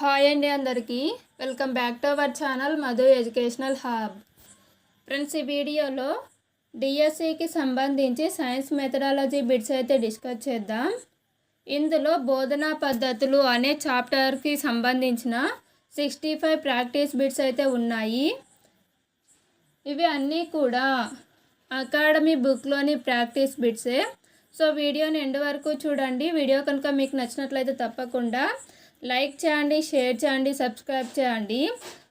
Hi అండి అందరికీ. Welcome back to our channel Madhu educational hub. Friends ఈ వీడియోలో డిఎస్సికి సంబంధించి సైన్స్ మెథడాలజీ బిట్స్ అయితే డిస్కస్ చేద్దాం. ఇందులో బోధనా పద్ధతులు అనే చాప్టర్కి సంబంధించిన సిక్స్టీ ఫైవ్ ప్రాక్టీస్ బిట్స్ అయితే ఉన్నాయి. ఇవి అన్నీ కూడా అకాడమీ బుక్లోని ప్రాక్టీస్ బిట్సే. సో వీడియోని ఎండ్ వరకు చూడండి. వీడియో కనుక మీకు నచ్చినట్లయితే తప్పకుండా లైక్ చేయండి షేర్ చేయండి సబ్స్క్రైబ్ చేయండి.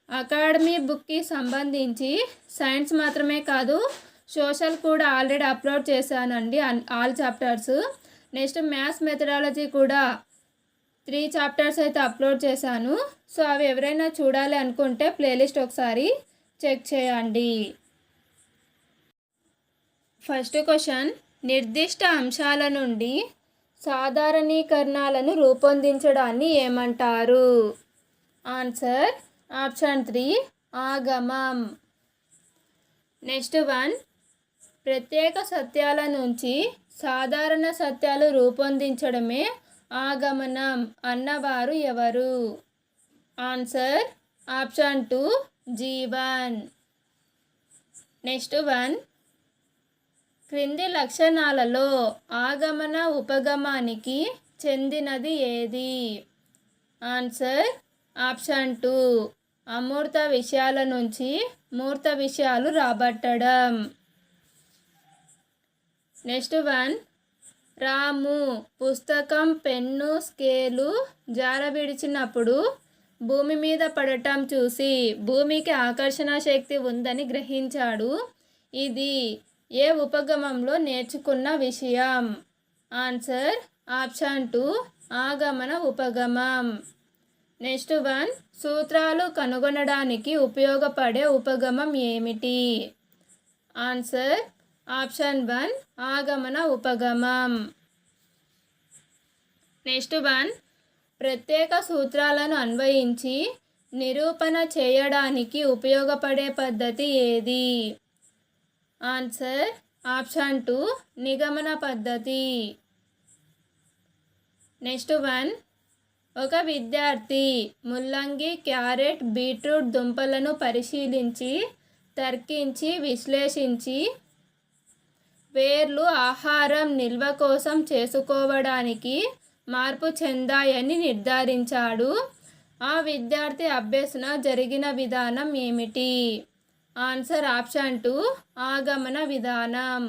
అకాడమీ బుక్కి సంబంధించి సైన్స్ మాత్రమే కాదు సోషల్ కూడా ఆల్రెడీ అప్లోడ్ చేశానండి అన్- all chapters. Next maths methodology కూడా త్రీ చాప్టర్స్ అయితే అప్లోడ్ చేశాను. సో అవి ఎవరైనా చూడాలి అనుకుంటే ప్లేలిస్ట్ ఒకసారి చెక్ చేయండి. ఫస్ట్ క్వశ్చన్ నిర్దిష్ట అంశాల నుండి సాధారణీకరణాలను రూపొందించడాన్ని ఏమంటారు? ఆన్సర్ ఆప్షన్ త్రీ ఆగమం. నెక్స్ట్ వన్ ప్రత్యేక సత్యాల నుంచి సాధారణ సత్యాలు రూపొందించడమే ఆగమనం అన్నవారు ఎవరు? Answer option two Jeevan next one క్రింది లక్షణాలలో ఆగమన ఉపగమానికి చెందినది ఏది? Answer option two. అమూర్త విషయాల నుంచి మూర్త విషయాలు రాబట్టడం. Next one. రాము పుస్తకం పెన్ను స్కేలు జార విడిచినప్పుడు భూమి మీద పడటం చూసి భూమికి ఆకర్షణ శక్తి ఉందని గ్రహించాడు. ఇది ఏ ఉపగమంలో నేర్చుకున్న విషయం? ఆన్సర్ ఆప్షన్ టూ ఆగమన ఉపగమం. నెక్స్ట్ వన్ సూత్రాలు కనుగొనడానికి ఉపయోగపడే ఉపగమం ఏమిటి? ఆన్సర్ ఆప్షన్ వన్ ఆగమన ఉపగమం. నెక్స్ట్ వన్ ప్రత్యేక సూత్రాలను అన్వయించి నిరూపణ చేయడానికి ఉపయోగపడే పద్ధతి ఏది? ఆన్సర్ ఆప్షన్ టూ నిగమన పద్ధతి నెక్స్ట్ వన్ ఒక విద్యార్థి ముల్లంగి క్యారెట్ బీట్రూట్ దుంపలను పరిశీలించి తర్కించి విశ్లేషించి వేర్లు ఆహారం నిల్వ కోసం చేసుకోవడానికి మార్పు చెందాయని నిర్ధారించాడు. ఆ విద్యార్థి అభ్యసన జరిగిన విధానం ఏమిటి? ఆన్సర్ ఆప్షన్ టూ ఆగమన విధానం.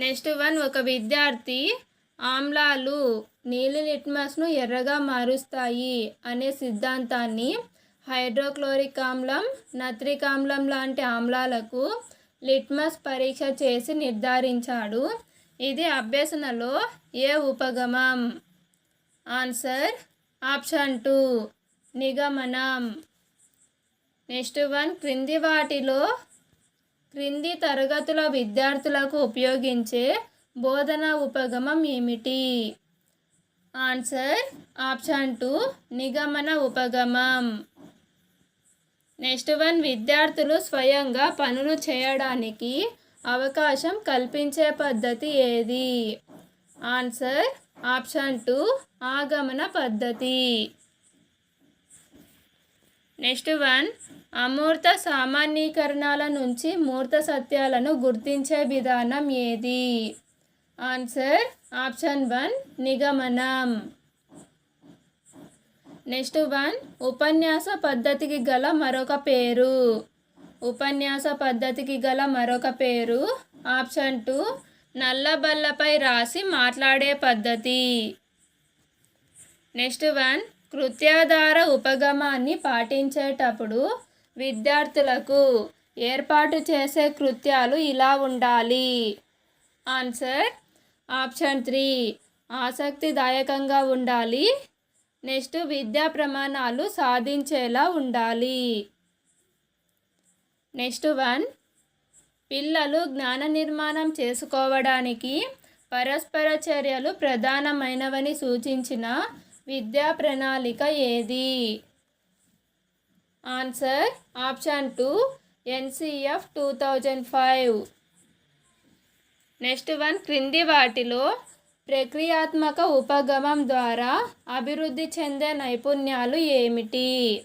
నెక్స్ట్ వన్ ఒక విద్యార్థి ఆమ్లాలు నీలి లిట్మస్ను ఎర్రగా మారుస్తాయి అనే సిద్ధాంతాన్ని హైడ్రోక్లోరిక్ ఆమ్లం నత్రిక్ ఆమ్లం లాంటి ఆమ్లాలకు లిట్మస్ పరీక్ష చేసి నిర్ధారించాడు. ఇది అభ్యసనలో ఏ ఉపగమం? Answer option two. నిగమనం. Next one క్రింది వాటిలో క్రింది తరగతుల విద్యార్థులకు ఉపయోగించే బోధన ఉపగమం ఏమిటి? ఆన్సర్ ఆప్షన్ టూ నిగమన ఉపగమం. నెక్స్ట్ వన్ విద్యార్థులు స్వయంగా పనులు చేయడానికి అవకాశం కల్పించే పద్ధతి ఏది? ఆన్సర్ ఆప్షన్ టూ ఆగమన పద్ధతి. నెక్స్ట్ వన్ అమూర్త సామాన్యీకరణాల నుంచి మూర్త సత్యాలను గుర్తించే విధానం ఏది? ఆన్సర్ ఆప్షన్ వన్ నిగమనం. నెక్స్ట్ వన్ ఉపన్యాస పద్ధతికి గల మరొక పేరు. ఉపన్యాస పద్ధతికి గల మరొక పేరు ఆప్షన్ టూ నల్లబల్లపై రాసి మాట్లాడే పద్ధతి. నెక్స్ట్ వన్ కృత్యాధార ఉపగమాన్ని పాటించేటప్పుడు విద్యార్థులకు ఏర్పాటు చేసే కృత్యాలు ఇలా ఉండాలి. Answer option three. ఆసక్తిదాయకంగా ఉండాలి. నెక్స్ట్ విద్యా ప్రమాణాలు సాధించేలా ఉండాలి. Next one. పిల్లలు జ్ఞాన నిర్మాణం చేసుకోవడానికి పరస్పర చర్యలు ప్రధానమైనవని సూచించిన విద్యా ప్రణాళిక ఏది? Answer option two NCF two thousand five. Next one క్రింది వాటిలో ప్రక్రియాత్మక ఉపగమం ద్వారా అభివృద్ధి చెందే నైపుణ్యాలు ఏమిటి?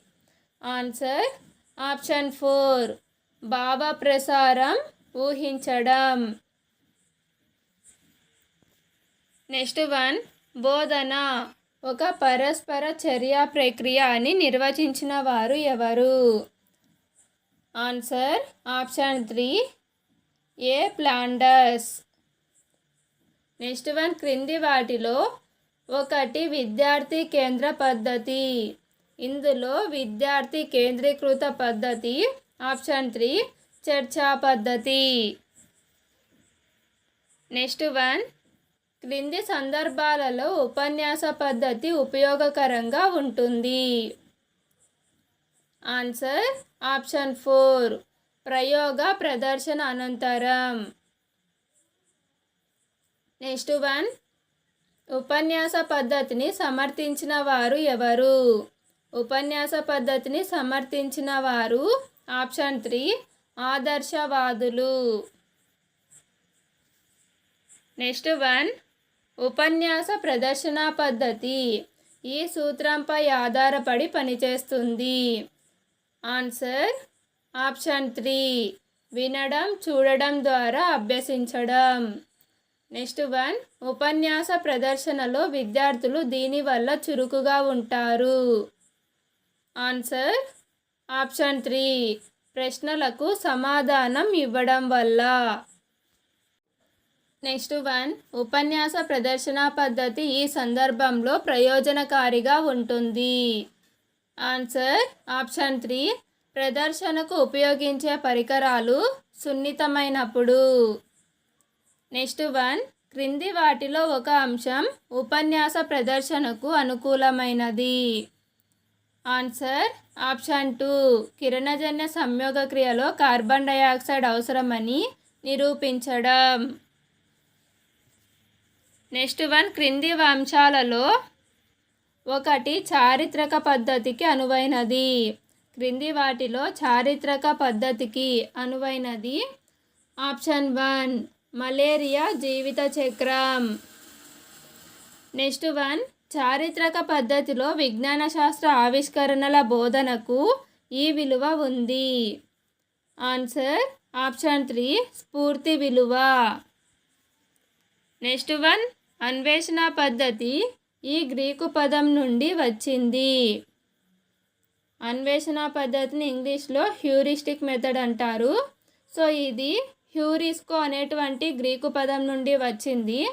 ఆన్సర్ ఆప్షన్ ఫోర్ భావ ప్రసారం ఊహించడం. నెక్స్ట్ వన్ బోధన. ఒక పరస్పర చర్య ప్రక్రియ అని నిర్వచించిన వారు ఎవరు? Answer option three A Flanders? Next one క్రింది వాటిలో ఒకటి విద్యార్థి కేంద్ర పద్ధతి. ఇందులో విద్యార్థి కేంద్రీకృత పద్ధతి ఆప్షన్ త్రీ చర్చా పద్ధతి. నెక్స్ట్ వన్ క్రింది సందర్భాలలో ఉపన్యాస పద్ధతి ఉపయోగకరంగా ఉంటుంది. ఆన్సర్ ఆప్షన్ ఫోర్ ప్రయోగ ప్రదర్శన అనంతరం. నెక్స్ట్ వన్ ఉపన్యాస పద్ధతిని సమర్థించిన వారు ఎవరు? ఉపన్యాస పద్ధతిని సమర్థించిన వారు ఆప్షన్ త్రీ ఆదర్శవాదులు. నెక్స్ట్ వన్ ఉపన్యాస ప్రదర్శన పద్ధతి. ఈ సూత్రంపై ఆధారపడి పనిచేస్తుంది. Answer option three. వినడం చూడడం ద్వారా అభ్యసించడం. Next one. ఉపన్యాస ప్రదర్శనలో విద్యార్థులు దీనివల్ల చురుకుగా ఉంటారు. Answer option three. ప్రశ్నలకు సమాధానం ఇవ్వడం వల్ల. నెక్స్ట్ వన్ ఉపన్యాస ప్రదర్శన పద్ధతి ఈ సందర్భంలో ప్రయోజనకారిగా ఉంటుంది. ఆన్సర్ ఆప్షన్ త్రీ ప్రదర్శనకు ఉపయోగించే పరికరాలు సున్నితమైనప్పుడు. నెక్స్ట్ వన్ క్రింది వాటిలో ఒక అంశం ఉపన్యాస ప్రదర్శనకు అనుకూలమైనది. ఆన్సర్ ఆప్షన్ టూ కిరణజన్య సంయోగ క్రియలో కార్బన్ డయాక్సైడ్ అవసరమని నిరూపించడం. నెక్స్ట్ వన్ క్రింది వంశాలలో ఒకటి చారిత్రక పద్ధతికి అనువైనది. క్రింది వాటిలో చారిత్రక పద్ధతికి అనువైనది. ఆప్షన్ వన్ మలేరియా జీవిత చక్రం. నెక్స్ట్ వన్ చారిత్రక పద్ధతిలో విజ్ఞాన శాస్త్ర ఆవిష్కరణల బోధనకు ఈ విలువ ఉంది. ఆన్సర్ ఆప్షన్ త్రీ స్ఫూర్తి విలువ. Next one. అన్వేషణ పద్ధతి ఈ గ్రీకు పదం నుండి వచ్చింది. అన్వేషణ పద్ధతిని ఇంగ్లీష్లో హ్యూరిస్టిక్ మెథడ్ అంటారు. సో ఇది హ్యూరిస్కో అనేటువంటి గ్రీకు పదం నుండి వచ్చింది.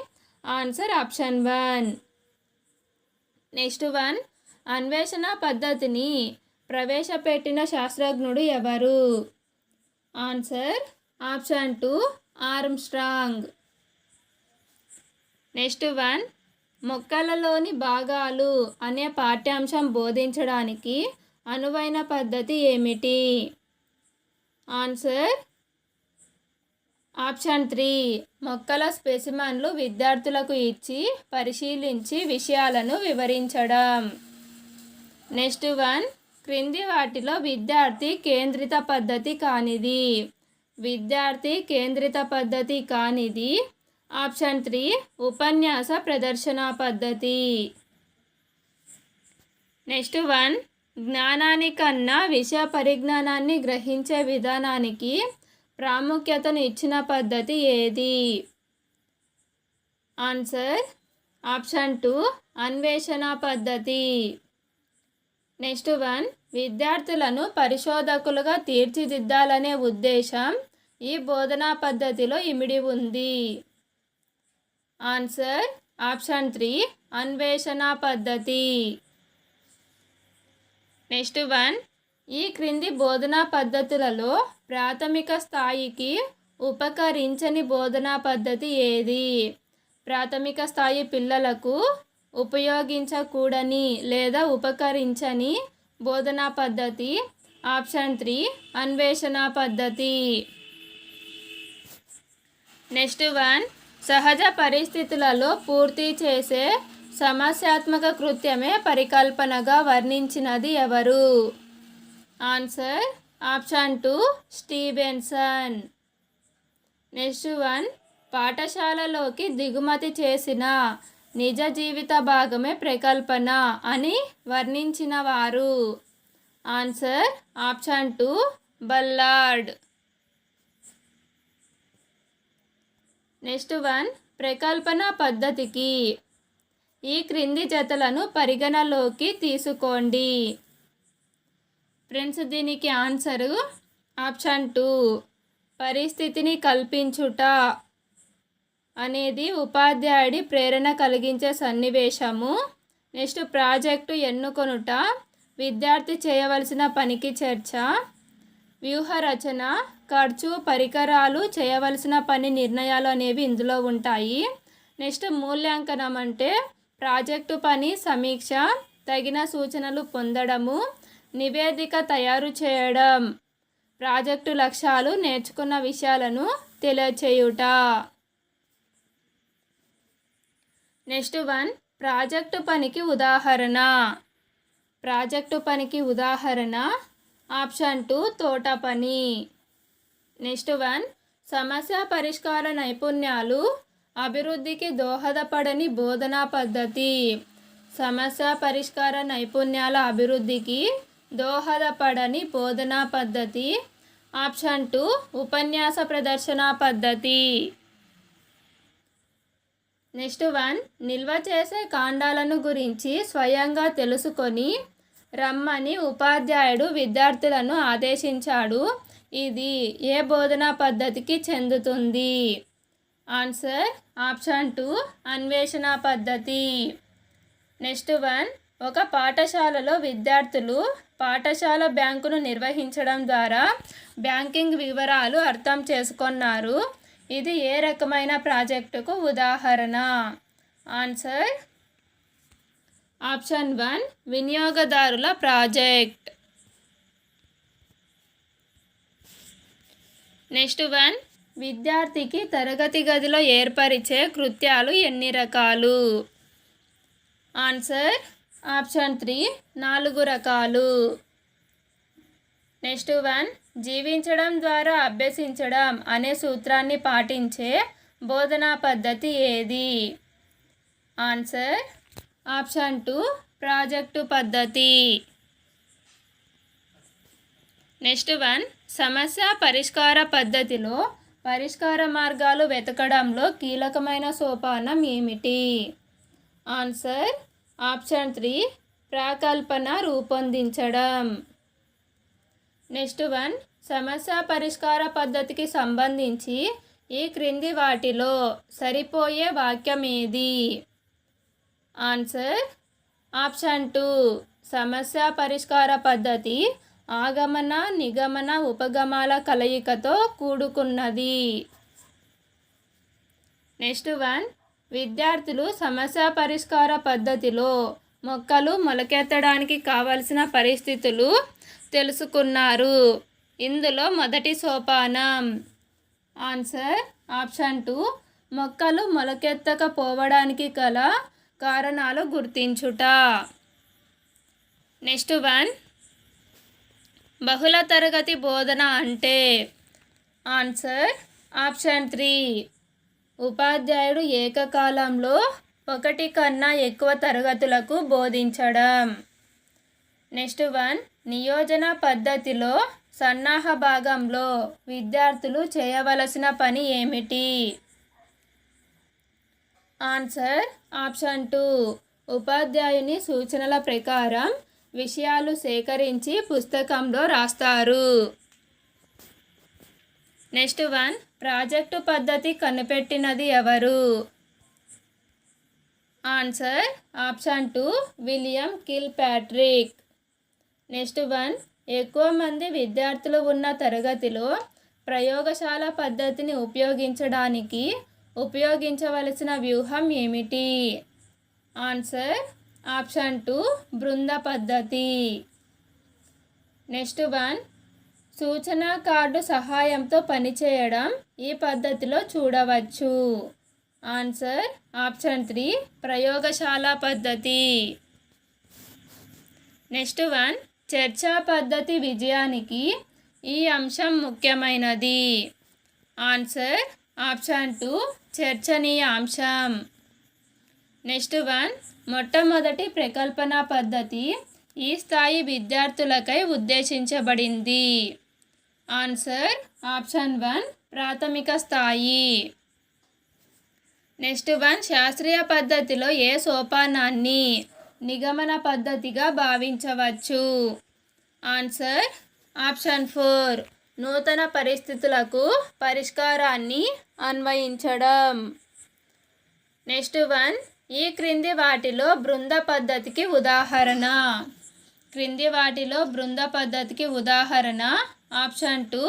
Answer option one. Next one. అన్వేషణ పద్ధతిని ప్రవేశపెట్టిన శాస్త్రజ్ఞుడు ఎవరు? Answer option two. Armstrong. Next one మొక్కలలోని భాగాలు అనే పాఠ్యాంశం బోధించడానికి అనువైన పద్ధతి ఏమిటి? ఆన్సర్ ఆప్షన్ త్రీ మొక్కల స్పెసిమన్లు విద్యార్థులకు ఇచ్చి పరిశీలించి విషయాలను వివరించడం. నెక్స్ట్ వన్ క్రింది వాటిలో విద్యార్థి కేంద్రిత పద్ధతి కానిది. విద్యార్థి కేంద్రిత పద్ధతి కానిది ఆప్షన్ త్రీ ఉపన్యాస ప్రదర్శన పద్ధతి. నెక్స్ట్ వన్ జ్ఞానానికన్నా విషయ పరిజ్ఞానాన్ని గ్రహించే విధానానికి ప్రాముఖ్యతను ఇచ్చిన పద్ధతి ఏది? ఆన్సర్ ఆప్షన్ టూ అన్వేషణ పద్ధతి. నెక్స్ట్ వన్ విద్యార్థులను పరిశోధకులుగా తీర్చిదిద్దాలనే ఉద్దేశం ఈ బోధనా పద్ధతిలో ఇమిడి ఉంది. ఆన్సర్ ఆప్షన్ త్రీ అన్వేషణ పద్ధతి. నెక్స్ట్ వన్ ఈ క్రింది బోధనా పద్ధతులలో ప్రాథమిక స్థాయికి ఉపకరించని బోధనా పద్ధతి ఏది? ప్రాథమిక స్థాయి పిల్లలకు ఉపయోగించకూడని లేదా ఉపకరించని బోధనా పద్ధతి ఆప్షన్ త్రీ అన్వేషణ పద్ధతి. నెక్స్ట్ వన్ సహజ పరిస్థితులలో పూర్తి చేసే సమస్యాత్మక కృత్యమే పరికల్పనగా వర్ణించినది ఎవరు? Answer option two Stevenson. Next one పాఠశాలలోకి దిగుమతి చేసిన నిజ జీవిత భాగమే ప్రకల్పన అని వర్ణించిన వారు answer option two Ballard next one ప్రకల్పన పద్ధతికి. ఈ క్రింది జతలను పరిగణలోకి తీసుకోండి. ఫ్రెండ్స్ దీనికి ఆన్సరు ఆప్షన్ టూ పరిస్థితిని కల్పించుట అనేది ఉపాధ్యాయుడి ప్రేరణ కలిగించే సన్నివేశము. నెక్స్ట్ ప్రాజెక్టు ఎన్నుకొనుట విద్యార్థి చేయవలసిన పనికి చర్చ. వ్యూహ రచన ఖర్చు పరికరాలు చేయవలసిన పని నిర్ణయాలు అనేవి ఇందులో ఉంటాయి. నెక్స్ట్ మూల్యాంకనం అంటే ప్రాజెక్టు పని సమీక్ష తగిన సూచనలు పొందడము నివేదిక తయారు చేయడం ప్రాజెక్టు లక్ష్యాలు నేర్చుకున్న విషయాలను తెలియచేయుట. నెక్స్ట్ వన్ ప్రాజెక్టు పనికి ఉదాహరణ. ప్రాజెక్టు పనికి ఉదాహరణ ఆప్షన్ టూ తోట పని. నెక్స్ట్ వన్ సమస్య పరిష్కార నైపుణ్యాలు. అభివృద్ధికి దోహదపడని బోధనా పద్ధతి. సమస్య పరిష్కార నైపుణ్యాల అభివృద్ధికి దోహదపడని బోధనా పద్ధతి. ఆప్షన్ టూ ఉపన్యాస ప్రదర్శన పద్ధతి. నెక్స్ట్ వన్ నిల్వ చేసే కాండాలను గురించి స్వయంగా తెలుసుకొని రమ్మని ఉపాధ్యాయుడు విద్యార్థులను ఆదేశించాడు. ఇది ఏ బోధనా పద్ధతికి చెందుతుంది? ఆన్సర్ ఆప్షన్ టూ అన్వేషణ పద్ధతి. నెక్స్ట్ వన్ ఒక పాఠశాలలో విద్యార్థులు పాఠశాల బ్యాంకును నిర్వహించడం ద్వారా బ్యాంకింగ్ వివరాలు అర్థం చేసుకున్నారు. ఇది ఏ రకమైన ప్రాజెక్టుకు ఉదాహరణ? ఆన్సర్ ఆప్షన్ వన్ వినియోగదారుల ప్రాజెక్ట్. నెక్స్ట్ వన్ విద్యార్థికి తరగతి గదిలో ఏర్పరిచే కృత్యాలు ఎన్ని రకాలు? ఆన్సర్ ఆప్షన్ త్రీ నాలుగు రకాలు. నెక్స్ట్ వన్ జీవించడం ద్వారా అభ్యసించడం అనే సూత్రాన్ని పాటించే బోధనా పద్ధతి ఏది? ఆన్సర్ ఆప్షన్ టూ ప్రాజెక్టు పద్ధతి. నెక్స్ట్ వన్ సమస్య పరిష్కార పద్ధతిలో పరిష్కార మార్గాలు వెతకడంలో కీలకమైన సోపానం ఏమిటి? ఆన్సర్ ఆప్షన్ త్రీ ప్రాకల్పన రూపొందించడం. నెక్స్ట్ వన్ సమస్య పరిష్కార పద్ధతికి సంబంధించి ఈ క్రింది వాటిలో సరిపోయే వాక్యం ఏది ఆన్సర్ ఆప్షన్ టూ సమస్య పరిష్కార పద్ధతి ఆగమన నిగమన ఉపగమాల కలయికతో కూడుకున్నది నెక్స్ట్ వన్ విద్యార్థులు సమస్య పరిష్కార పద్ధతిలో మొక్కలు మొలకెత్తడానికి కావలసిన పరిస్థితులు తెలుసుకున్నారు. ఇందులో మొదటి సోపానం. ఆన్సర్ ఆప్షన్ టూ మొక్కలు మొలకెత్తకపోవడానికి గల కారణాలు గుర్తించుట. నెక్స్ట్ వన్ బహుళ తరగతి బోధన అంటే ఆన్సర్ ఆప్షన్ త్రీ. ఉపాధ్యాయుడు ఏకకాలంలో ఒకటి కన్నా ఎక్కువ తరగతులకు బోధించడం. నెక్స్ట్ వన్ నియోజన పద్ధతిలో సన్నాహ భాగంలో విద్యార్థులు చేయవలసిన పని ఏమిటి? Answer option two. ఉపాధ్యాయుని సూచనల ప్రకారం విషయాలు సేకరించి పుస్తకంలో రాస్తారు. Next one. ప్రాజెక్టు పద్ధతి కనిపెట్టినది ఎవరు? Answer option two. William Kilpatrick next one. ఎక్కువ మంది విద్యార్థులు ఉన్న తరగతిలో ప్రయోగశాల పద్ధతిని ఉపయోగించడానికి ఉపయోగించవలసిన వ్యూహం ఏమిటి? ఆన్సర్ ఆప్షన్ టూ బృంద పద్ధతి. నెక్స్ట్ వన్ సూచన కార్డు సహాయంతో పనిచేయడం ఈ పద్ధతిలో చూడవచ్చు. ఆన్సర్ ఆప్షన్ త్రీ ప్రయోగశాల పద్ధతి. నెక్స్ట్ వన్ చర్చా పద్ధతి విజయానికి ఈ అంశం ముఖ్యమైనది. ఆన్సర్ ఆప్షన్ టూ చర్చనీయాంశం. నెక్స్ట్ వన్ మొట్టమొదటి ప్రకల్పన పద్ధతి ఈ స్థాయి విద్యార్థులకై ఉద్దేశించబడింది. ఆన్సర్ ఆప్షన్ వన్ ప్రాథమిక స్థాయి. నెక్స్ట్ వన్ శాస్త్రీయ పద్ధతిలో ఏ సోపానాన్ని నిగమన పద్ధతిగా భావించవచ్చు? Answer option four. నూతన పరిస్థితులకు పరిష్కారాన్ని అన్వయించడం. నెక్స్ట్ వన్ ఈ క్రింది వాటిలో బృంద పద్ధతికి ఉదాహరణ. క్రింది వాటిలో బృంద పద్ధతికి ఉదాహరణ ఆప్షన్ టూ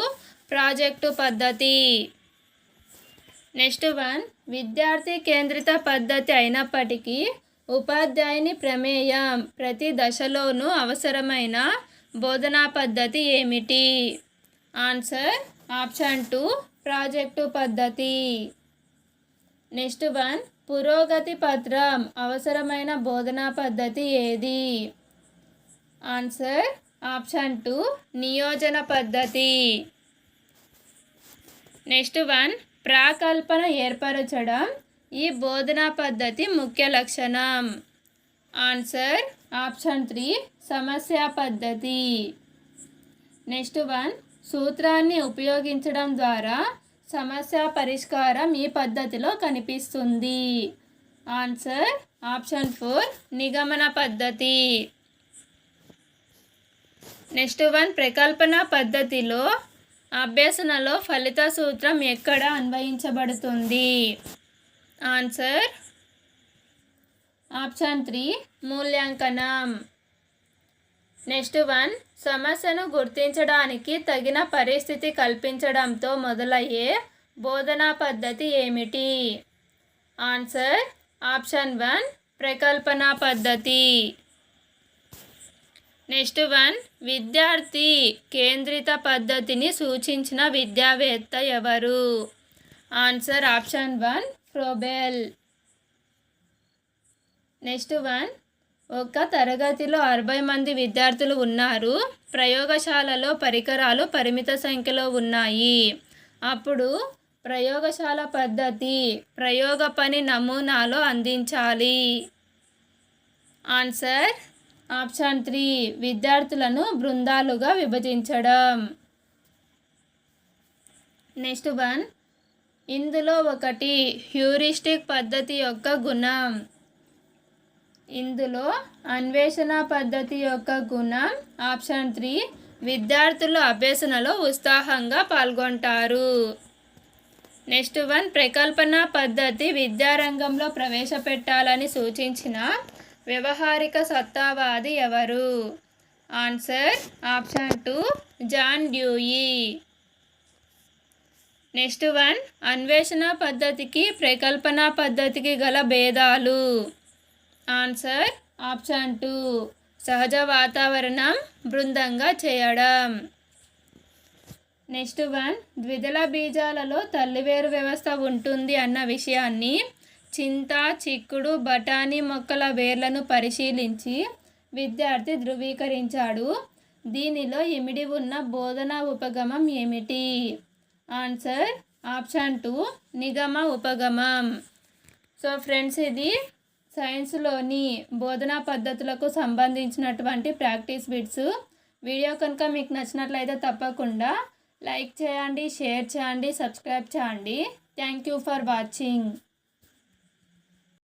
ప్రాజెక్టు పద్ధతి. నెక్స్ట్ వన్ విద్యార్థి కేంద్రిత పద్ధతి అయినప్పటికీ ఉపాధ్యాయుని ప్రమేయం ప్రతి దశలోనూ అవసరమైన బోధనా పద్ధతి ఏమిటి? ఆన్సర్ ఆప్షన్ టూ ప్రాజెక్టు పద్ధతి. నెక్స్ట్ వన్ పురోగతి పత్రం అవసరమైన బోధనా పద్ధతి ఏది? ఆన్సర్ ఆప్షన్ టూ నియోజన పద్ధతి. నెక్స్ట్ వన్ ప్రాకల్పన ఏర్పరచడం ఈ బోధనా పద్ధతి ముఖ్య లక్షణం. ఆన్సర్ ఆప్షన్ త్రీ సమస్య పద్ధతి. నెక్స్ట్ వన్ సూత్రాన్ని ఉపయోగించడం ద్వారా సమస్య పరిష్కారం ఈ పద్ధతిలో కనిపిస్తుంది. ఆన్సర్ ఆప్షన్ ఫోర్ నిగమన పద్ధతి. నెక్స్ట్ వన్ ప్రకల్పన పద్ధతిలో అభ్యసనలో ఫలిత సూత్రం ఎక్కడ అన్వయించబడుతుంది? ఆన్సర్ ఆప్షన్ త్రీ మూల్యాంకనం. నెక్స్ట్ వన్ సమస్యను గుర్తించడానికి తగిన పరిస్థితి కల్పించడంతో మొదలయ్యే బోధనా పద్ధతి ఏమిటి? ఆన్సర్ ఆప్షన్ వన్ ప్రకల్పన పద్ధతి. నెక్స్ట్ వన్ విద్యార్థి కేంద్రిత పద్ధతిని సూచించిన విద్యావేత్త ఎవరు? Answer option one Froebel next one ఒక తరగతిలో అరవై మంది విద్యార్థులు ఉన్నారు. ప్రయోగశాలలో పరికరాలు పరిమిత సంఖ్యలో ఉన్నాయి. అప్పుడు ప్రయోగశాల పద్ధతి ప్రయోగ పని నమూనాలో అందించాలి. ఆన్సర్ ఆప్షన్ త్రీ విద్యార్థులను బృందాలుగా విభజించడం. నెక్స్ట్ వన్ ఇందులో ఒకటి హ్యూరిస్టిక్ పద్ధతి యొక్క గుణం. ఇందులో అన్వేషణ పద్ధతి యొక్క గుణం ఆప్షన్ త్రీ విద్యార్థులు అభ్యసనలో ఉత్సాహంగా పాల్గొంటారు. నెక్స్ట్ వన్ ప్రకల్పన పద్ధతి విద్యారంగంలో ప్రవేశపెట్టాలని సూచించిన వ్యవహారిక సత్తావాది ఎవరు? Answer option two John Dewey. Next one అన్వేషణ పద్ధతికి ప్రకల్పన పద్ధతికి గల భేదాలు. Answer option two. సహజ వాతావరణం బృందంగా చేయడం. నెక్స్ట్ వన్ ద్విదళ బీజాలలో తల్లివేరు వ్యవస్థ ఉంటుంది అన్న విషయాన్ని చింత చిక్కుడు బఠానీ మొక్కల వేర్లను పరిశీలించి విద్యార్థి ధృవీకరించాడు. దీనిలో ఇమిడి ఉన్న బోధనా ఉపగమం ఏమిటి? ఆన్సర్ ఆప్షన్ టూ నిగమ ఉపగమం. సో ఫ్రెండ్స్ ఇది సైన్స్లోని బోధనా పద్ధతులకు సంబంధించినటువంటి ప్రాక్టీస్ బిట్స్. వీడియో కనుక మీకు నచ్చినట్లయితే తప్పకుండా లైక్ చేయండి షేర్ చేయండి సబ్స్క్రైబ్ చేయండి. Thank you for watching.